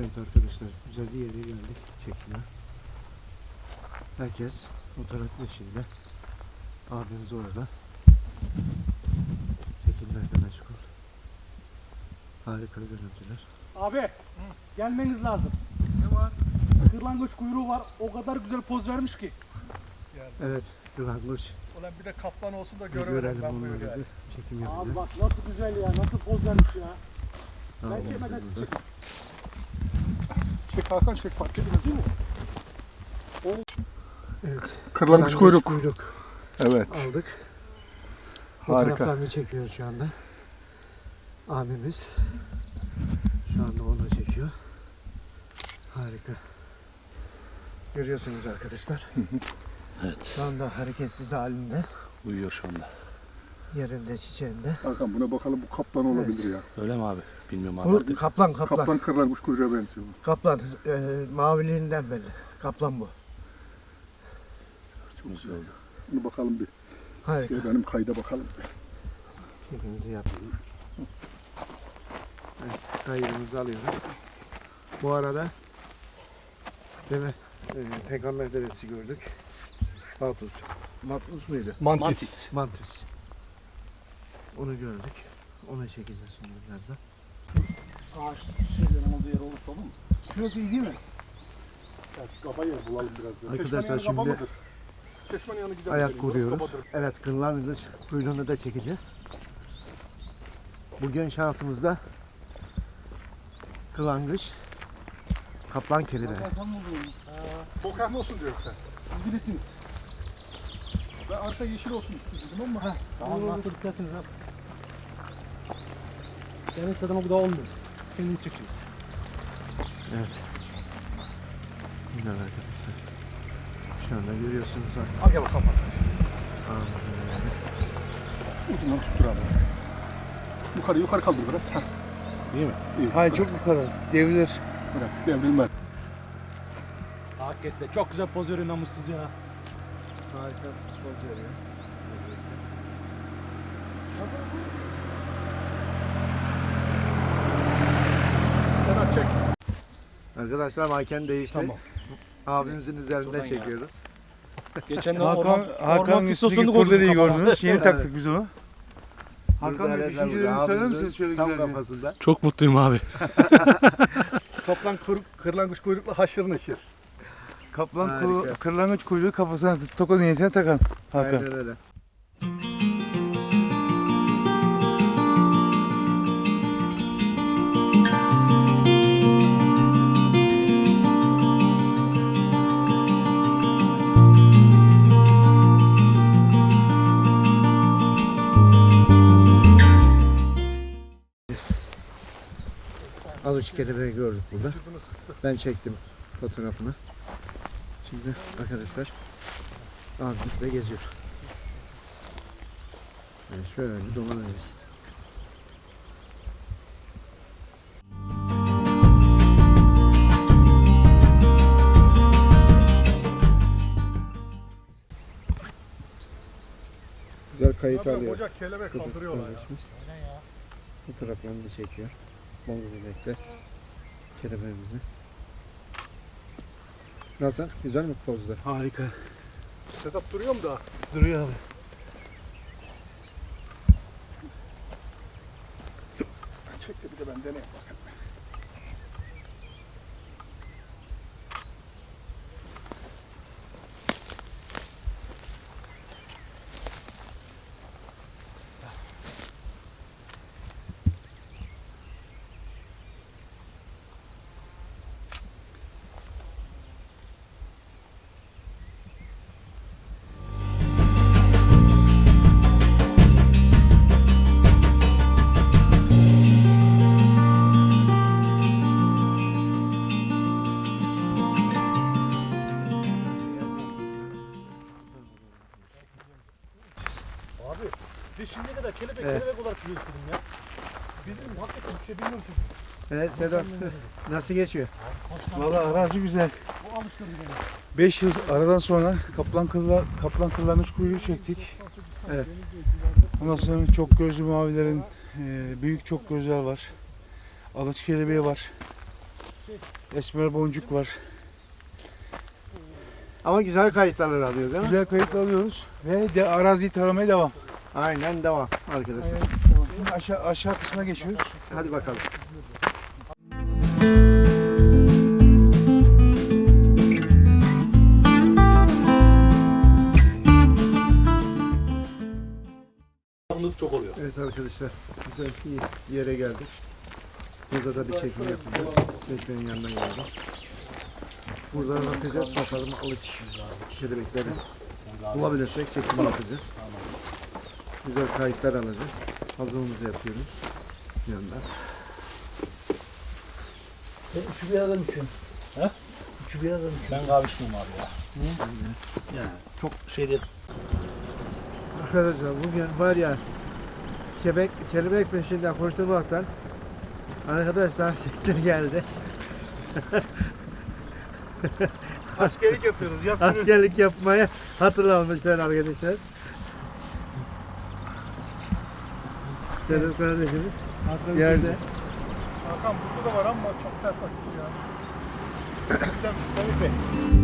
Evet arkadaşlar güzel bir yere geldik çekime. Herkes fotoğraf peşinde. Abimiz orada. Çekimlerden meşgul. Harika görüntüler. Abi gelmeniz lazım. Ne var? Kırlangıç kuyruğu var. O kadar güzel poz vermiş ki. Evet, Kıvanguç. Ulan bir de kaplan olsun da Bir göremedim görelim ben onları yani. bir çekim Abi yapacağız. bak nasıl güzel ya. Nasıl poz vermiş ya. Ben çekmeden siz çekin. Çek Hakan çek fark etmez değil mi? Evet. Kırlangıç kuyruk. kuyruk Evet. aldık. Harika. Fotoğraflarını çekiyor şu anda. Abimiz şu anda onu çekiyor. Harika. Görüyorsunuz arkadaşlar. Evet. Şu anda hareketsiz halinde. Uyuyor şu anda. Yerinde, çiçeğinde. Hakan buna bakalım bu kaplan olabilir ya. Öyle mi abi? Bilmiyorum abi Bu artık. kaplan, kaplan. Kaplan kırlangıç kuyruğa benziyor. bu. Kaplan. Ee, maviliğinden belli. Kaplan bu. Çok güzel. Bunu bakalım bir. Harika. Şey, benim kayda bakalım. Çekimizi yapalım. Evet, kaydımızı alıyoruz. Bu arada değil mi? Ee, Peygamber devesi gördük. Matus. Matus muydu? Mantis. Mantis. Onu gördük. Onu çekeceğiz şimdi birazdan. Ağaç şeylerin olduğu yer olursa olur mu? Şurası iyi değil mi? Ya şu kafa bulalım biraz. ya. Arkadaşlar Çeşmenin yanı şimdi? Çeşmenin yanı gidelim. Ayak kuruyoruz. Evet kırlangıç kuyruğunu da çekeceğiz. Bugün şansımızda kırlangıç kaplan kelime. Sen mi buldun? Bokeh olsun diyor sen. Siz bilirsiniz. Ben arka yeşil olsun istedim ama. Ha, tamam nasıl isterseniz abi. Benim istediğim o kadar olmuyor. Kendiniz çekin. Evet. Güzel arkadaşlar. Şu anda görüyorsunuz. Al gel bakalım. Anladım. Ucundan tuttur abi. Yukarı yukarı kaldır biraz. Heh. Değil mi? İyi. Hayır çok yukarı. Devrilir. Bırak devrilmez. Hakikaten çok güzel poz veriyor namussuz ya. Harika poz veriyor. Sen çek. Arkadaşlar manken değişti. Tamam. Abimizin üzerinde Şuradan çekiyoruz. Geçen Hakan, Hakan'ın üstündeki kurdeleyi gördünüz. Yeni taktık biz onu. Hakan Bey Burada düşüncelerini burada söyler misiniz şöyle Tam güzelce? kafasında. Çok mutluyum abi. Kaplan kuyruk, kırlangıç kuyrukla haşır neşir. Kaplan Harika. kırlangıç kuyruğu kafasına toka niyetine takan Hakan. Aynen öyle. Alıç kelebeği gördük burada. Ben çektim fotoğrafını. Şimdi arkadaşlar de geziyor. Yani şöyle dolanacağız. Güzel kayıt alıyor. koca kelebek kaldırıyorlar ya. Fotoğraflarını da çekiyor. Bol bebekle kelebeğimizi. Nasıl? Güzel mi pozlar? Harika. Sedat duruyor mu daha? Duruyor abi. Çek de bir de ben deneyim bakayım. Sedat nasıl geçiyor? Valla arazi güzel. Bu alıştırdı beni. 5 yıl aradan sonra kaplan kırla, kaplan kırlangıç kuyruğu çektik. Evet. Ondan sonra çok gözlü mavilerin e, büyük çok gözler var. Alıç kelebeği var. Esmer boncuk var. Ama güzel kayıtlar alıyoruz değil mi? Güzel kayıt alıyoruz ve de araziyi taramaya devam. Aynen devam arkadaşlar. Şimdi aşağı, aşağı kısma geçiyoruz. Hadi bakalım. Evet arkadaşlar güzel bir yere geldik. Burada da bir çekim yapacağız. Çeşmenin yanından geldim. Buradan atacağız bakalım alıç kelebekleri bulabilirsek çekim yapacağız. Güzel kayıtlar alacağız. Hazırlığımızı yapıyoruz. Bir yandan. Üçü bir mı içiyorsun? He? Üçü bir mı içiyorsun? Ben içmiyorum abi ya. Yani çok şey değil. Arkadaşlar bugün var ya kebek, kelebek peşinden koşturmaktan arkadaşlar şeyler geldi. Askerlik yapıyoruz. Yapıyoruz. Askerlik yapmaya hatırlanmışlar arkadaşlar. Sedat kardeşimiz yerde. Hakan burada da var ama çok ters açısı ya. Sistem, sistemi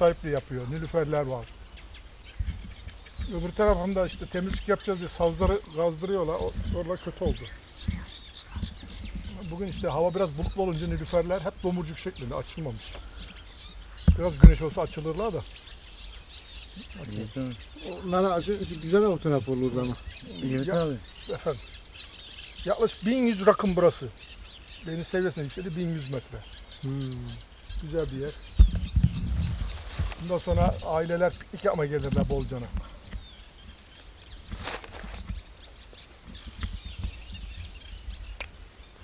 sahipliği yapıyor. Nilüferler var. Öbür tarafında işte temizlik yapacağız diye sazları gazdırıyorlar. O, oralar kötü oldu. Bugün işte hava biraz bulutlu olunca nilüferler hep domurcuk şeklinde açılmamış. Biraz güneş olsa açılırlar da. Onlara açı, güzel fotoğraf olurdu ama. Evet Ya- abi. Efendim. Yaklaşık 1100 rakım burası. Deniz seviyesine yükseldi 1100 metre. Güzel bir yer. Bundan sonra aileler piknik yapmaya gelirler Bolcan'a.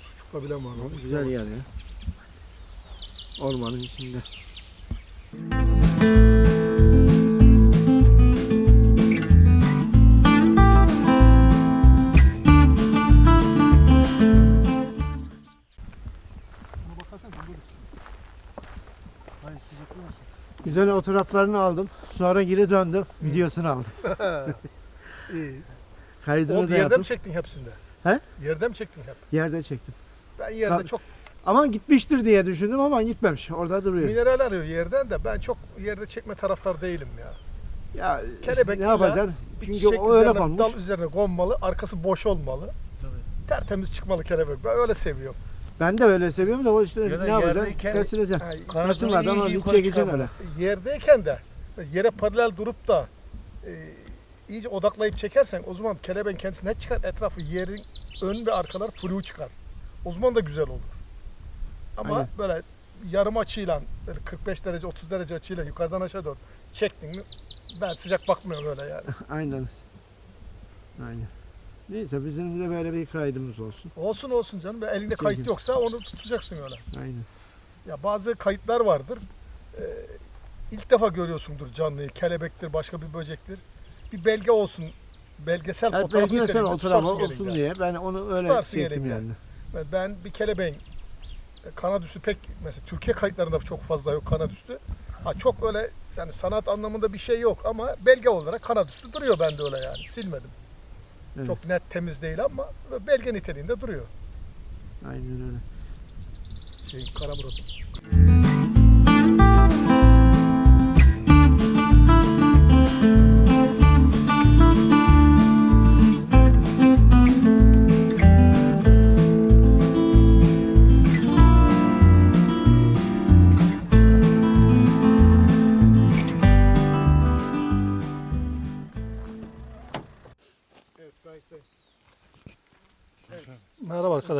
Su çıkabilen var? Güzel yer ya. Ormanın içinde. Fotoğraflarını aldım. Sonra geri döndüm. Videosunu aldım. İyi. Kaydını O da yerde yaptım. mi çektin hepsinde? He? Yerde mi çektin hep? Yerde çektim. Ben yerde çok Ama gitmiştir diye düşündüm ama gitmemiş. Orada duruyor. mineral arıyor yerden de ben çok yerde çekme taraftar değilim ya. Ya Kelebek ne illa yapacaksın? Bir Çünkü çiçek o öyle üzerine, kalmış. dal üzerine konmalı, arkası boş olmalı. Tertemiz çıkmalı kelebek. Ben öyle seviyorum. Ben de öyle seviyorum da o işte Ya ne Kaçırmadan iyice onu yukarı çekeceksin çıkarmalı. öyle. yerdeyken de yere paralel durup da e, iyice odaklayıp çekersen o zaman kelebeğin kendisi ne çıkar? Etrafı yerin ön ve arkalar flu çıkar. O zaman da güzel olur. Ama Aynen. böyle yarım açıyla böyle 45 derece 30 derece açıyla yukarıdan aşağı doğru çektin mi ben sıcak bakmıyorum öyle yani. Aynen. Aynen. Neyse bizim de böyle bir kaydımız olsun. olsun olsun canım. Elinde kayıt yoksa onu tutacaksın öyle. Aynen. Ya bazı kayıtlar vardır. Ee, ilk defa görüyorsundur canlıyı. Kelebektir, başka bir böcektir. Bir belge olsun belgesel Yani fotoğraf oturama tutarsın olsun diye ben onu öyle Tutarsın çektim elinde. yani. Ve Ben bir kelebeğin e, kanat üstü pek mesela Türkiye kayıtlarında çok fazla yok kanat üstü. Ha çok öyle yani sanat anlamında bir şey yok ama belge olarak kanat üstü duruyor bende öyle yani silmedim. Evet. Çok net temiz değil ama belge niteliğinde duruyor. Aynen öyle. Şey Karamurat.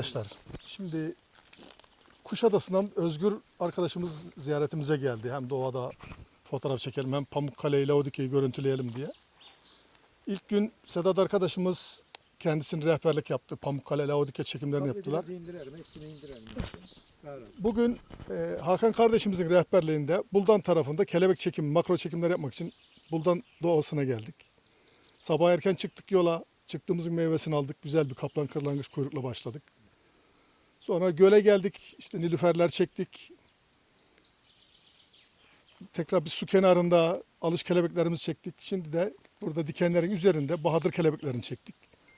Arkadaşlar. Şimdi Kuşadası'ndan Özgür arkadaşımız ziyaretimize geldi. Hem doğada fotoğraf çekelim hem Pamukkale ile Laodike'yi görüntüleyelim diye. İlk gün Sedat arkadaşımız kendisini rehberlik yaptı. Pamukkale Laodike çekimlerini yaptılar. Biraz indirelim, hepsini indirelim. Bugün e, Hakan kardeşimizin rehberliğinde Buldan tarafında kelebek çekimi, makro çekimler yapmak için Buldan doğasına geldik. Sabah erken çıktık yola. Çıktığımızın meyvesini aldık. Güzel bir kaplan kırlangıç kuyrukla başladık. Sonra göle geldik. İşte nilüferler çektik. Tekrar bir su kenarında alış kelebeklerimizi çektik. Şimdi de burada dikenlerin üzerinde bahadır kelebeklerini çektik.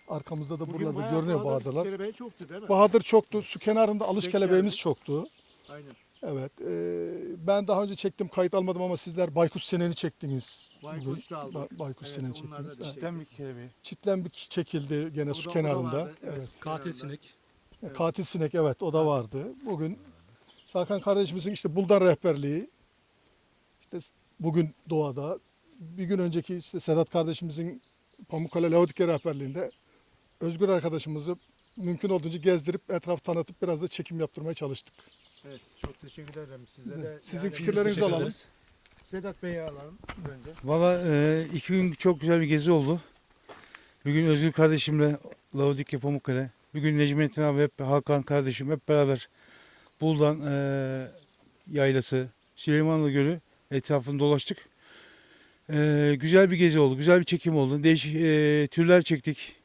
Arkamızda da Bugün buralarda görünüyor Bahadır bahadırlar. Kelebeği çoktu değil mi? Bahadır çoktu. Su kenarında alış Denk kelebeğimiz geldik. çoktu. Aynen. Evet. e, ben daha önce çektim kayıt almadım ama sizler Baykuş Seneni çektiniz. Baykuş da aldık. Ba- Baykuş Evet, Seneni onlar da çektiniz. bir Evet. şey. Kelebeği. Çitlenbik çekildi gene O su da- o da kenarında. vardı, Evet. Katil kenarında. Sinek. Katil sinek evet o da vardı. Bugün Hakan kardeşimizin işte Buldan rehberliği işte bugün doğada bir gün önceki işte Sedat kardeşimizin Pamukkale Laodike rehberliğinde Özgür arkadaşımızı mümkün olduğunca gezdirip etraf tanıtıp biraz da çekim yaptırmaya çalıştık. Evet, çok teşekkür ederim size de. Sizin Yani fikirlerinizi alalım. Sedat Bey'i alalım önce. Valla e, iki gün çok güzel bir gezi oldu. Bugün Özgür kardeşimle Laodike Pamukkale. Bugün Necmettin abi hep Hakan kardeşim hep beraber Buldan e, yaylası, Süleymanlı Gölü etrafını dolaştık. E, güzel bir gezi oldu. Güzel bir çekim oldu. Değişik e, türler çektik.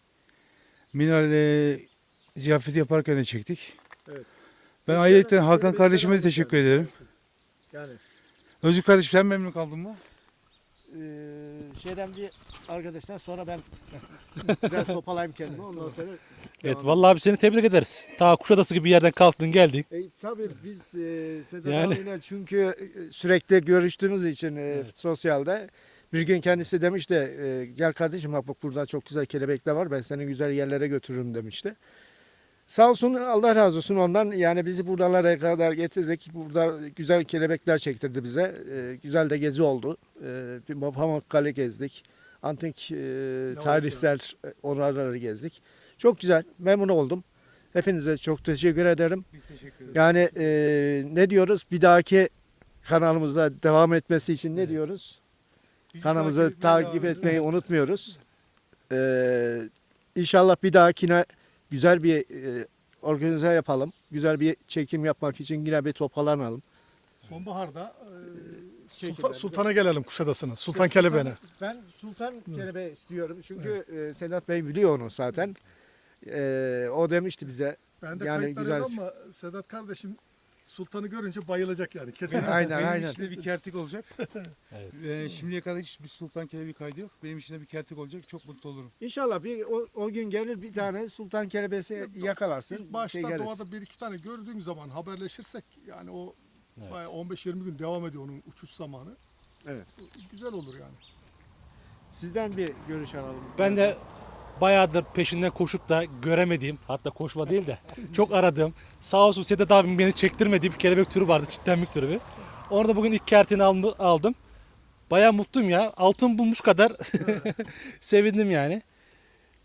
Mineral e, ziyafeti yaparken de çektik. Evet. Ben ayrıca Hakan kardeşime de teşekkür ederim. Yani Özgür kardeşim sen memnun kaldın mı? eee şeyden bir arkadaştan sonra ben biraz topalayayım kendimi ondan sonra Evet vallahi abi seni tebrik ederiz. Ta Kuşadası gibi bir yerden kalktın geldik. E, tabii biz e, Sedat Yani- abiyle çünkü e, sürekli görüştüğümüz için e, sosyalde bir gün kendisi demiş de e, gel kardeşim bak, bak burada çok güzel kelebekler var ben seni güzel yerlere götürürüm demişti. Sağ olsun Allah razı olsun ondan yani bizi buralara kadar getirdik. Burada güzel kelebekler çektirdi bize. E, güzel de gezi oldu. E, bir Pamukkale gezdik. Antik e, tarihsel e, oraları gezdik. Çok güzel. Memnun oldum. Hepinize çok teşekkür ederim. Biz teşekkür ederiz. Yani e, ne diyoruz? Bir dahaki kanalımızda devam etmesi için ne diyoruz? Kanalımızı takip etmeyi unutmuyoruz. E, inşallah bir dahakine güzel bir e, organize yapalım. Güzel bir çekim yapmak için yine bir toparlanalım. Sonbaharda e, Sultan. Sultan'a gelelim Kuşadası'na. Sultan Kelebeğine. Ben Sultan Kelebeği istiyorum. Çünkü e, Sedat Bey biliyor onu zaten. E, o demişti bize. Ben de Yani kayıtlar güzel. yok ama Sedat kardeşim Sultan'ı görünce bayılacak yani kesin. Aynen Benim aynen. için de bir kertik olacak. Evet. Ee, şimdiye kadar hiçbir sultan kelebeği kaydı yok. Benim için de bir kertik olacak. Çok mutlu olurum. İnşallah bir o, o gün gelir bir tane Sultan Kelebeği yakalarsın. İlk başta şey doğada bir iki tane gördüğün zaman haberleşirsek yani o Evet. bayağı 15-20 gün devam ediyor onun uçuş zamanı. Evet. Güzel olur yani. Sizden bir görüş alalım. Ben de bayağıdır peşinden koşup da göremediğim hatta koşma değil de çok aradığım sağ olsun Sedat abim beni çektirmediği bir kelebek türü vardı çitlenmik türü bir. Orada bugün ilk kertini aldı- aldım. Bayağı mutluyum ya. Altın bulmuş kadar sevindim yani.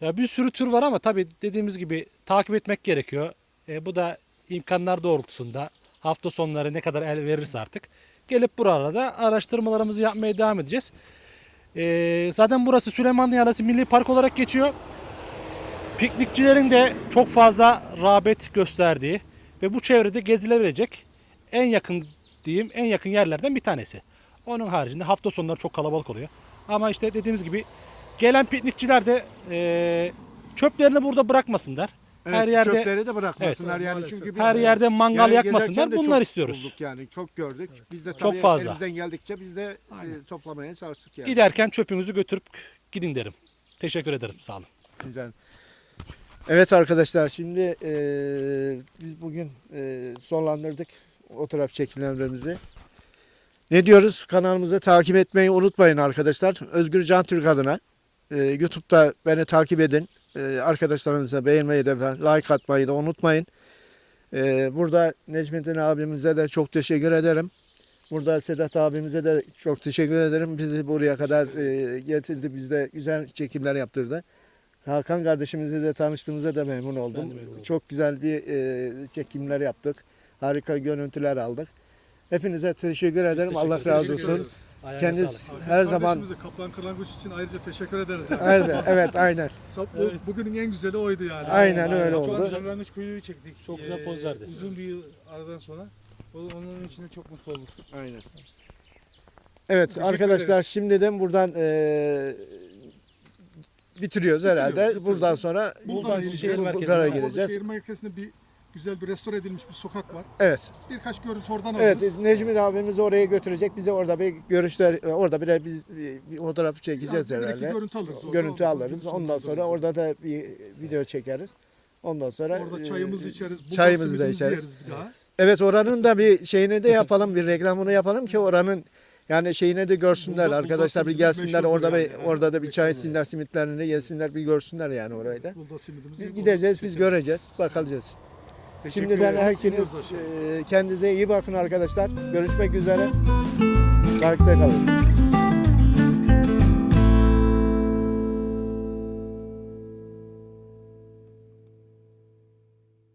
Ya bir sürü tür var ama tabii dediğimiz gibi takip etmek gerekiyor. E, bu da imkanlar doğrultusunda hafta sonları ne kadar el verirse artık gelip buralarda araştırmalarımızı yapmaya devam edeceğiz. Ee, zaten burası Süleymanlı Yaylası Milli Park olarak geçiyor. Piknikçilerin de çok fazla rağbet gösterdiği ve bu çevrede gezilebilecek en yakın diyeyim en yakın yerlerden bir tanesi. Onun haricinde hafta sonları çok kalabalık oluyor. Ama işte dediğimiz gibi Gelen piknikçiler de e, çöplerini burada bırakmasınlar. Evet, her yerde çöpleri de bırakmasınlar Evet, yani maalesef. çünkü biz her yerde mangal yani yakmasınlar. Bunlar istiyoruz. bulduk yani çok gördük. Biz de Çok tabii fazla. elimizden geldikçe biz de e, toplamaya çalıştık yani. Giderken çöpünüzü götürüp gidin derim. Teşekkür ederim. Sağ olun. Güzel. Evet arkadaşlar şimdi e, biz bugün e, sonlandırdık o taraf çekimlerimizi. Ne diyoruz? Kanalımızı takip etmeyi unutmayın arkadaşlar. Özgür Can Türk adına e, YouTube'da beni takip edin. E, arkadaşlarınıza beğenmeyi de like atmayı da unutmayın. E, burada Necmettin abimize de çok teşekkür ederim. Burada Sedat abimize de çok teşekkür ederim. Bizi buraya kadar e, getirdi. Bizde güzel çekimler yaptırdı. Hakan kardeşimizle de tanıştığımıza da memnun oldum. Ben de memnun oldum. Çok güzel bir e, çekimler yaptık. Harika görüntüler aldık. Hepinize teşekkür ederim. Allah teşekkür razı ederiz. olsun. Ayağına Kendiniz sağlık. her zaman Kardeşimize Kaplan Kırlangıç için ayrıca teşekkür ederiz. Yani. evet, evet aynen. Sap- bu- Bugünün en güzeli oydu yani. Aynen öyle Çok oldu. güzel. Kuyuyu çektik. Çok güzel poz verdi. Uzun bir yıl aradan sonra. O- Onun için de çok mutlu olduk. Aynen. Evet Teşekkür arkadaşlar ederiz. şimdiden buradan e, bitiriyoruz herhalde. bitiriyoruz. Buradan sonra Buradan Bulgar şehir merkezine Bulgar'a gideceğiz. şehir merkezinde bir güzel bir restore edilmiş bir sokak var. Evet. Birkaç görüntü oradan Evet, alırız. Necmi abimiz oraya götürecek. Bize orada bir görüşler, orada bile biz bir, bir fotoğrafı çekeceğiz Yani bir herhalde. görüntü alırız. orada. Görüntü sonra alırız. Ondan sonra sonlandırırız. orada da bir video çekeriz. Ondan sonra Orada e, çayımızı içeriz. çayımızı da içeriz. bir daha. Evet oranın da bir şeyini de yapalım, bir reklamını yapalım ki oranın yani şeyini de görsünler Bulgar- arkadaşlar bir gelsinler orada bir yani. orada da bir çay içsinler, simitlerini yesinler, bir görsünler yani orayı da. Biz orada gideceğiz, biz göreceğiz, bakacağız. Teşekkür Şimdiden ederiz. herkes e, kendinize iyi bakın arkadaşlar. Görüşmek üzere. Takipte kalın.